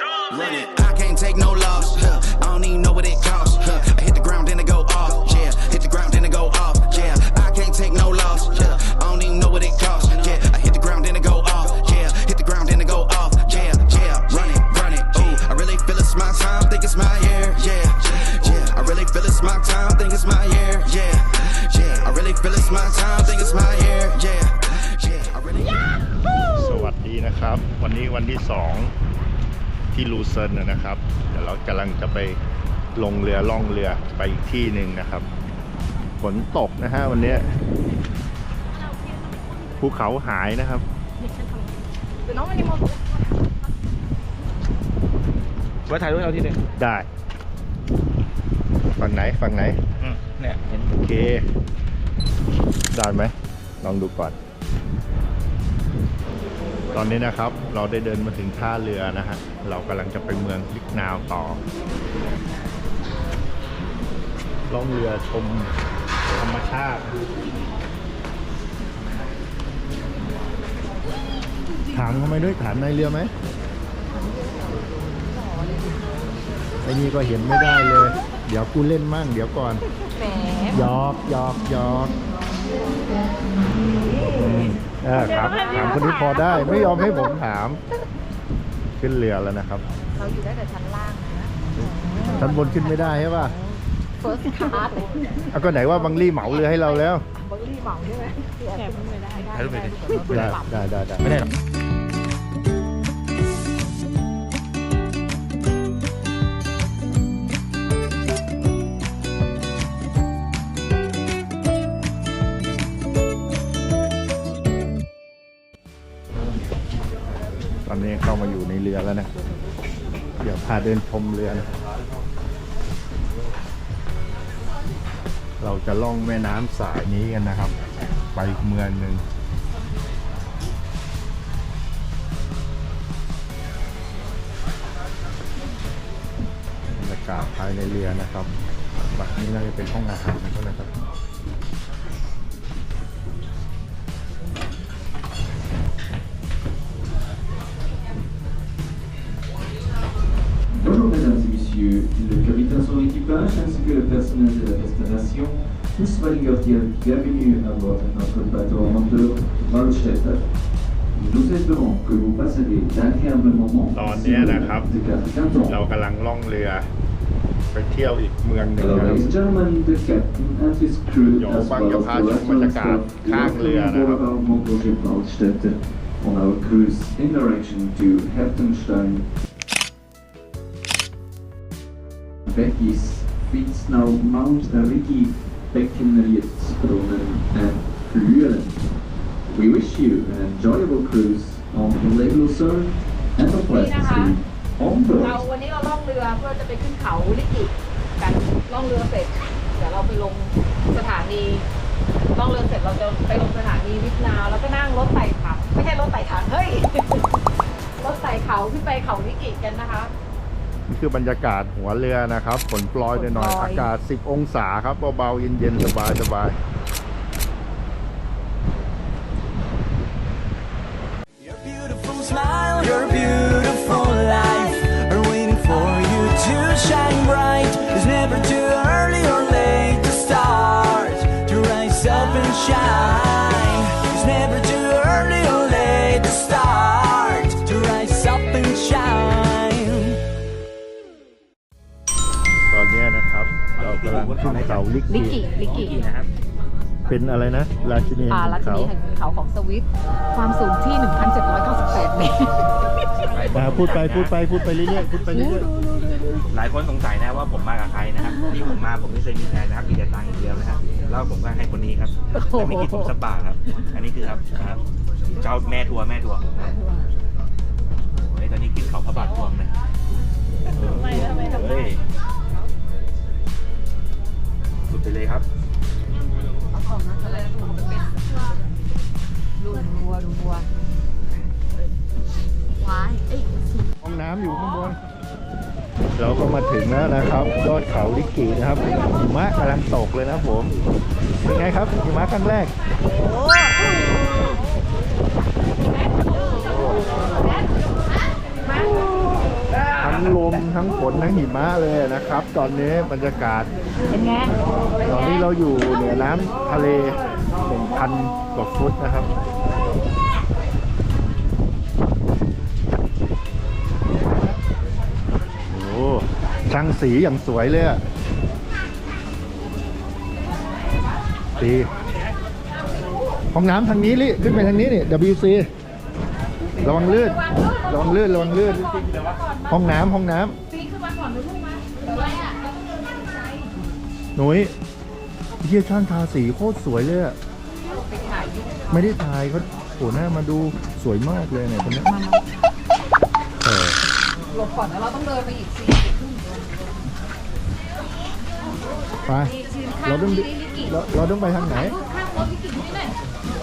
Run it. I can't take no loss. I don't even know ที่ลูเซิร์นนะครับ เดี๋ยวเรากำลังจะไปลงเรือล่องเรือไปอีกที่หนึ่งนะครับ ฝนตกนะฮะวันนี้ภูเขาหายนะครับไว้ถ่ายรูปให้เราทีหนึ่งได้ ฝั่งไหนฝั่งไหน เนี่ยเห็น โอเค ได้ไหม ลองดูก่อน ตอนนี้นะครับเราได้เดินมาถึงท่าเรือนะฮะ เรากำลังจะไปเมืองลิกนาวต่อ ล่องเรือชมธรรมชาติ ถามเขาไหมด้วยถามในเรือไหมไอ้นี่ก็เห็นไม่ได้เลย เดี๋ยวกูเล่นมั่งเดี๋ยวก่อนแหมหยอกหยอกหยอก เออถามถามคนนี้พอได้ไม่ยอมให้ผมถาม ขึ้นเรือแล้วนะครับ เราอยู่ได้แต่ชั้นล่างนะชั้นบนขึ้นไม่ได้ใช่ป่ะ first class เลยเอาก็ไหนว่าบังลี่เหมาเรือให้เราแล้วเบอร์รี่เหมาใช่ไหมแอบไม่ได้ถ่ายรูปไปดิได้ได้ได้ได้ไม่ได้หรอก นเรือแล้วนะ เดี๋ยวพาเดินชมเรือนะเราจะล่องแม่น้ำสายนี้กันนะครับ ไปเมืองหนึ่งบรรยากาศภายในเรือนะครับ แบบนี้น่าจะเป็นห้องอาหารนะครับ destination Fußballinger bienvenue à bord de notre bateau moteur Waldstätter. Nous espérons que vous passerez d'agréables moments ตอนนี้นะครับ de carte canton. เรากำลังล่องเรือไปเที่ยวอีกเมืองหนึ่ง Hello นะครับ ladies and gentlemen, the captain and his crew Jo, as bang, well jag as har the ju rest of med the jagat. staff Kang welcome ler aboard där. our motorship Waldstätter on our cruise in direction to Heftenstein. Beckis Fitznau, Mount Rigi, Beckenrietsbrunnen and Flüelen. We wish you an enjoyable cruise on Lake Lucerne and a pleasant stay on เรา board. วันนี้เราล่องเรือเพื่อจะไปขึ้นเขาลิกิกันล่องเรือเสร็จเดี๋ยวเราไปลงสถานีล่องเรือเสร็จเราจะไปลงสถานีวิทนาวแล้วก็นั่งรถไต่ถังไม่ใช่รถไต่ถังเฮ้ยรถไต่เขาขึ้นไปเขาลิกิกันนะคะ นี่คือบรรยากาศหัวเรือนะครับฝนปลอยหน่อยฝนปลอยๆอากาศ 10 องศาครับเบาๆเย็นๆสบายๆ ขึ้นเขาลิกลิกี้กิลิกินะครับเป็นอะไรนะ ราชินีอ่าแห่งรัชเขานีแห่งเขาของสวิต ความสูงที่ 1,798 เมตร อ่าพูดไปพูดไปพูดไปเรื่อยๆพูดไปเรื่อยหลายคนสงสัยนะว่าผมมากับใครนะครับที่ผมมาผมไม่เคยมีแฟนนะครับมีแต่ตังค์อย่างเดียวนะครับแล้วผมก็ให้คนนี้ครับแต่ไม่คิดผมสักบาทครับ อันนี้คือครับครับเจ้าแม่ทัวร์แม่ทัวร์โอ้ยตอนนี้กินเขาพระบาททวงนะทำไมทำ ไมทำไมสุดไปเลยครับเอาของนั้นอะไรนะของเป็นดูวัวดูวัววายเอ้ยๆห้องน้ำอยู่ข้างบนเราก็มาถึงแล้วนะครับยอดเขาลิกกี้นะครับหิมะกำลังตกเลยนะผมเป็นไงครับหิมะครั้งแรกมา ทั้งฝนทั้งหิมะเลยนะครับ ตอนนี้บรรยากาศ เป็นไงตอนนี้เราอยู่เหนือน้ำทะเล1,000กว่าฟุตนะครับโอ้ช่างสีอย่างสวยเลยอะสีห้องน้ำทางนี้ลิขึ้นไปทางนี้นี่ WC ระวังลื่น ระวังลื่นระวังลื่น ห้องน้ำห้องน้ปีขึ้นมาก่อนเลยลูกมาเดี๋ยวอะไรอะเราต้องนไปไกลำหนุ่ยเยี่ยช่างทาสีโคตรสวยเลยอะไปถ่ายรูปไม่ได้ถ่ายเขาโผล่หน้ามาดูสวยมากเลยเนี่ยคนนี้เออหลบก่อนแล้วเราต้องเดินไปอีกสี่ไปเราต้องเราเราต้องไปทางไหน ข้างรถลิกินี่หน่อย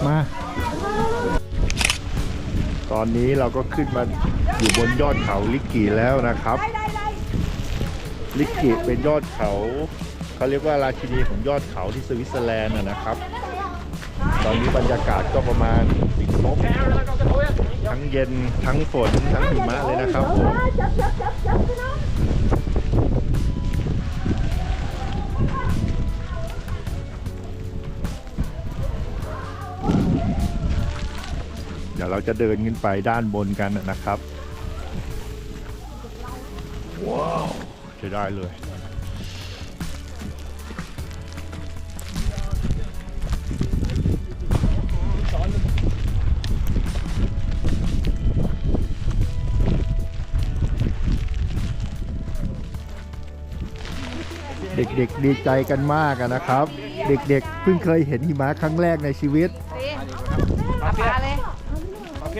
มา ตอนนี้เราก็ขึ้นมาอยู่บนยอดเขาลิกกีแล้วนะครับ ลิกกีเป็นยอดเขาเขาเรียกว่าราชินีของยอดเขาที่สวิตเซอร์แลนด์นะนะครับ ตอนนี้บรรยากาศก็ประมาณติดลบทั้งเย็นทั้งฝนทั้งหิมะเลยนะครับผม ดี๋ยวเราจะเดินขึ้นไปด้านบนกันนะครับ ว้าวใช้ได้เลยเด็กๆดีใจกันมากนะครับ เด็กๆเพิ่งเคยเห็นหิมะครั้งแรกในชีวิต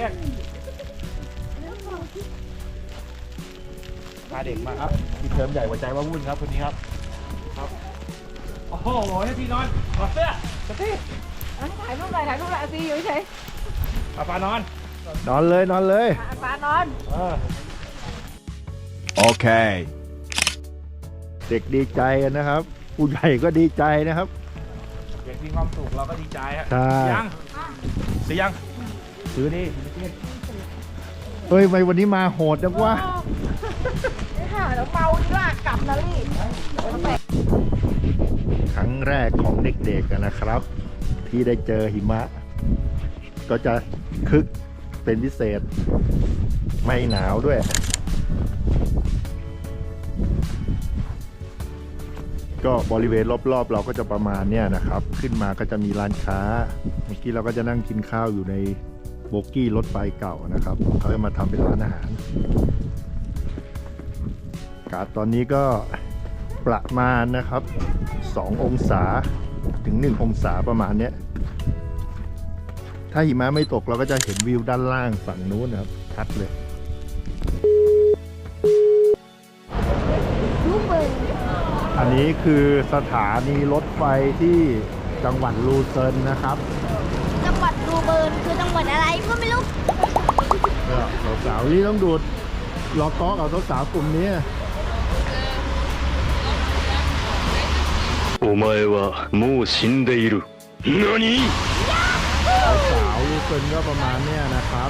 โอเคพาเด็กมาครับพี่เทอมใหญ่หัวใจว่าวุ่นครับคนนี้ครับครับ โอ้โหนี่พี่นอนถอดเสื้อสตีเอาถ่ายรูปหน่อยถ่ายรูปหน่อยซีอยู่เฉยเอาปลานอน นอนเลยนอนเลยๆอาปลานอน เออ Okay. เด็กดีใจกันนะครับ ผู้ใหญ่ก็ดีใจนะครับ เด็กมีความสุขเราก็ดีใจฮะใช่สียังสียัง ซื้อนี่เฮ้ยทำไมวันนี้มาโหดจังวะนี่ค่ะเดี๋ยวเมาดีกว่ากลับนะลี่ครั้งแรกของเด็กๆอะนะครับ ที่ได้เจอหิมะ ก็จะคึกเป็นพิเศษ ไม่หนาวด้วย ก็บริเวณรอบๆ เราก็จะประมาณเนี้ยนะครับ ขึ้นมาก็จะมีร้านค้าเมื่อกี้เราก็จะนั่งกินข้าวอยู่ใน โบกี้รถไฟเก่านะครับเขาจะมาทำเป็นร้านอาหารอากาศตอนนี้ก็ประมาณนะครับ 2 องศาถึง 1 องศาประมาณเนี้ยถ้าหิมะไม่ตกเราก็จะเห็นวิวด้านล่างฝั่งนู้นนะครับชัดเลยอันนี้คือสถานีรถไฟที่จังหวัดลูเซิร์นนะครับ จังหวัดดูเบิร์ นคือจังหวัดอะไรก็ไม่รู้ ก็สาวๆนี่ต้องดูดรอก้อกับสาวๆกลุ่มนี้ お前はもう死んでいる。何 สาวๆลูเซิร์นก็ประมาณเนี้ยนะครับ